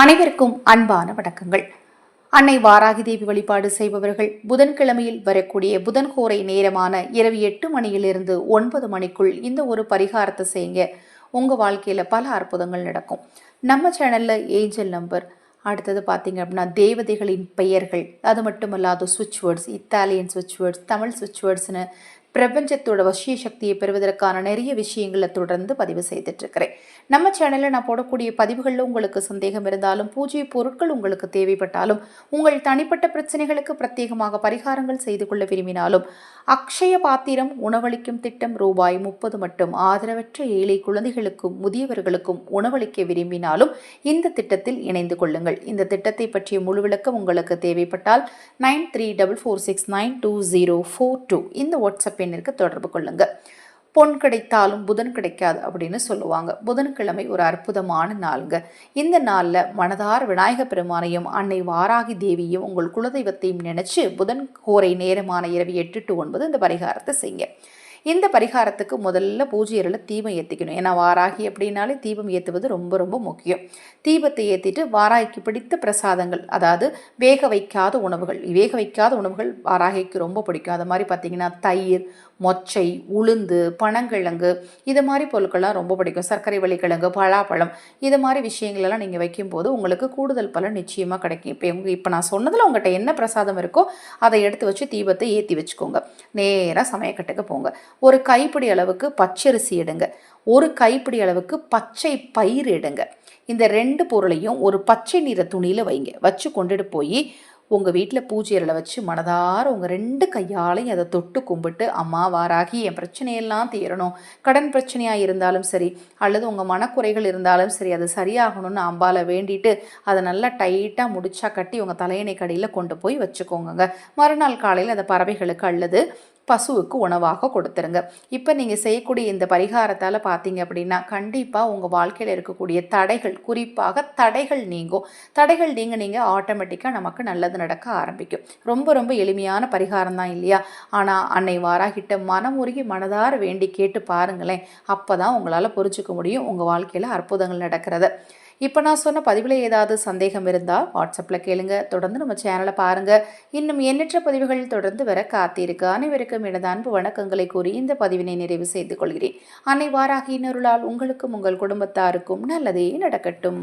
அனைவருக்கும் அன்பான வணக்கங்கள். அன்னை வாராகி தேவி வழிபாடு செய்பவர்கள் புதன்கிழமையில் வரக்கூடிய புதன்கோரை நேரமான இரவு எட்டு மணியிலிருந்து ஒன்பது மணிக்குள் இந்த ஒரு பரிகாரத்தை செய்யுங்க. உங்கள் வாழ்க்கையில் பல அற்புதங்கள் நடக்கும். நம்ம சேனலில் ஏஞ்சல் நம்பர் அடுத்தது பார்த்தீங்க அப்படின்னா தேவதைகளின் பெயர்கள் அது மட்டுமல்லாது சுவிட்ச் வேர்ட்ஸ் இத்தாலியன் சுவிட்ச் வேர்ட்ஸ் தமிழ் சுவிட்ச் வேர்ட்ஸ்னு பிரபஞ்சத்தோட வசிய சக்தியை பெறுவதற்கான நிறைய விஷயங்களை தொடர்ந்து பதிவு செய்துட்டு இருக்கிறேன் நம்ம சேனலில் நான் போடக்கூடிய பதிவுகளில் உங்களுக்கு சந்தேகம் இருந்தாலும் பூஜை பொருட்கள் உங்களுக்கு தேவைப்பட்டாலும் உங்கள் தனிப்பட்ட பிரச்சனைகளுக்கு பிரத்யேகமாக பரிகாரங்கள் செய்து கொள்ள விரும்பினாலும் அக்ஷய பாத்திரம் உணவளிக்கும் திட்டம் ரூபாய் முப்பது மட்டும் ஆதரவற்ற ஏழை குழந்தைகளுக்கும் முதியவர்களுக்கும் உணவளிக்க விரும்பினாலும் இந்த திட்டத்தில் இணைந்து கொள்ளுங்கள். இந்த திட்டத்தை பற்றிய முழு விளக்கம் உங்களுக்கு தேவைப்பட்டால் nine three double four six nine two zero four two இந்த வாட்ஸ்அப் பெண்ணிற்கு தொடர்பு கொள்ளுங்க. பொன் கிடைத்தாலும் புதன் கிடைக்காது அப்படின்னு சொல்லுவாங்க. புதன்கிழமை ஒரு அற்புதமான நாளுங்க. இந்த நாளில் மனதார் விநாயக பெருமானையும் அன்னை வாராகி தேவியும் உங்கள் குலதெய்வத்தையும் நினைச்சு புதன் கோரை நேரமான இரவு எட்டு டு ஒன்பது இந்த பரிகாரத்தை செய்யுங்க. இந்த பரிகாரத்துக்கு முதல்ல பூஜை தீபம் ஏற்றிக்கணும் ஏன்னா வாராகி அப்படின்னாலே தீபம் ஏற்றுவது ரொம்ப ரொம்ப முக்கியம். தீபத்தை ஏற்றிட்டு வாராகிக்கு பிடித்த பிரசாதங்கள் அதாவது வேக வைக்காத உணவுகள் வேக வைக்காத உணவுகள் வாராகிக்கு ரொம்ப பிடிக்கும். அது மாதிரி பார்த்திங்கன்னா தயிர் மொச்சை உளுந்து பனங்கிழங்கு இது மாதிரி பொருட்கள்லாம் ரொம்ப பிடிக்கும். சர்க்கரை வள்ளிக்கிழங்கு பலாப்பழம் இது மாதிரி விஷயங்களெல்லாம் நீங்கள் வைக்கும்போது உங்களுக்கு கூடுதல் பலன் நிச்சயமாக கிடைக்கும். இப்போ உங்கள் இப்போ நான் சொன்னதில் உங்கள்கிட்ட என்ன பிரசாதம் இருக்கோ அதை எடுத்து வச்சு தீபத்தை ஏற்றி வச்சுக்கோங்க. நேராக சமயக்கட்டுக்கு போங்க. ஒரு கைப்பிடி அளவுக்கு பச்சரிசி எடுங்க. ஒரு கைப்பிடி அளவுக்கு பச்சை பயிர் எடுங்க. இந்த ரெண்டு பொருளையும் ஒரு பச்சை நிற துணியில் வைங்க. வச்சு கொண்டுட்டு போய் உங்கள் வீட்டில் பூஜை பூஜையில் வச்சு மனதார உங்கள் ரெண்டு கையாலையும் அதை தொட்டு கும்பிட்டு அம்மா வாராகி என் பிரச்சனையெல்லாம் தீரணும். கடன் பிரச்சனையாக இருந்தாலும் சரி அல்லது உங்கள் மனக்குறைகள் இருந்தாலும் சரி அது சரியாகணும்னு அம்பால வேண்டிட்டு அதை நல்லா டைட்டாக முடிச்சா கட்டி உங்கள் தலையணை கடையில் கொண்டு போய் வச்சுக்கோங்க மறுநாள் காலையில் அதை பறவைகளுக்கு அல்லது பசுவுக்கு உணவாக கொடுத்துருங்க. இப்போ நீங்கள் செய்யக்கூடிய இந்த பரிகாரத்தால் பார்த்தீங்க அப்படின்னா கண்டிப்பாக உங்கள் வாழ்க்கையில் இருக்கக்கூடிய தடைகள் குறிப்பாக தடைகள் நீங்கும். தடைகள் நீங்க நீங்கள் ஆட்டோமேட்டிக்காக நமக்கு நல்லது நடக்க ஆரம்பிக்கும். ரொம்ப ரொம்ப எளிமையான பரிகாரம் தான் இல்லையா? ஆனால் அன்னை வாராகிட்ட மனமுருகி மனதார வேண்டி கேட்டு பாருங்களேன். அப்போ தான் உங்களால் புரிஞ்சுக்க முடியும் உங்கள் வாழ்க்கையில் அற்புதங்கள் நடக்கிறத. இப்போ நான் சொன்ன பதிவில் ஏதாவது சந்தேகம் இருந்தால் வாட்ஸ்அப்பில் கேளுங்க. தொடர்ந்து நம்ம சேனலை பாருங்கள் இன்னும் எண்ணற்ற பதிவுகள் தொடர்ந்து வர காத்திருக்கு அனைவருக்கும் எனது அன்பு வணக்கங்களை கூறி இந்த பதிவினை நிறைவு செய்து கொள்கிறேன். அன்னை வாராகி இன்னொருளால் உங்களுக்கும் உங்கள் குடும்பத்தாருக்கும் நல்லதே நடக்கட்டும்.